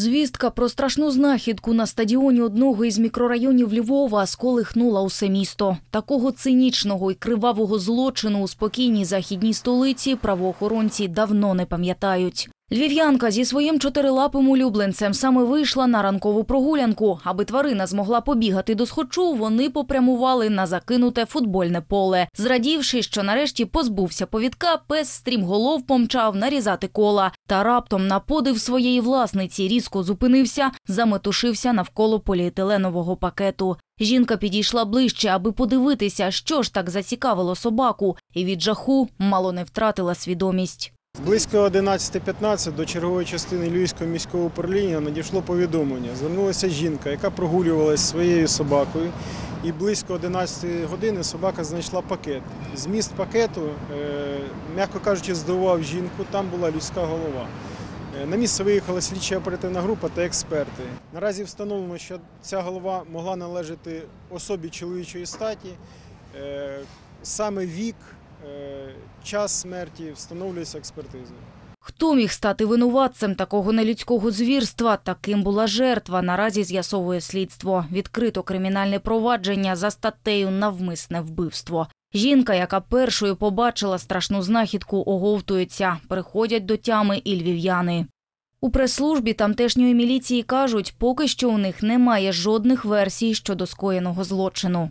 Звістка про страшну знахідку на стадіоні одного із мікрорайонів Львова сколихнула усе місто. Такого цинічного і кривавого злочину у спокійній західній столиці правоохоронці давно не пам'ятають. Львів'янка зі своїм чотирилапим улюбленцем саме вийшла на ранкову прогулянку. Аби тварина змогла побігати до схочу, вони попрямували на закинуте футбольне поле. Зрадівши, що нарешті позбувся повідка, пес стрімголов помчав нарізати кола. Та раптом на подив своєї власниці різко зупинився, заметушився навколо поліетиленового пакету. Жінка підійшла ближче, аби подивитися, що ж так зацікавило собаку, і від жаху мало не втратила свідомість. Близько 11.15 до чергової частини Львівського міського управління надійшло повідомлення. Звернулася жінка, яка прогулювалася своєю собакою. І близько 11 години собака знайшла пакет. Зміст пакету, е, м'яко кажучи, здивував жінку. Там була людська голова. Е, На місце виїхала слідча оперативна група та експерти. Наразі встановлено, що ця голова могла належати особі чоловічої статі. Е, Саме вік, час смерті встановлюється експертизою. Хто міг стати винуватцем такого нелюдського звірства? Таким була жертва. Наразі з'ясовує слідство. Відкрито кримінальне провадження за статтею навмисне вбивство. Жінка, яка першою побачила страшну знахідку, оговтується. Приходять до тями і львів'яни. У прес-службі тамтешньої міліції кажуть, поки що у них немає жодних версій щодо скоєного злочину.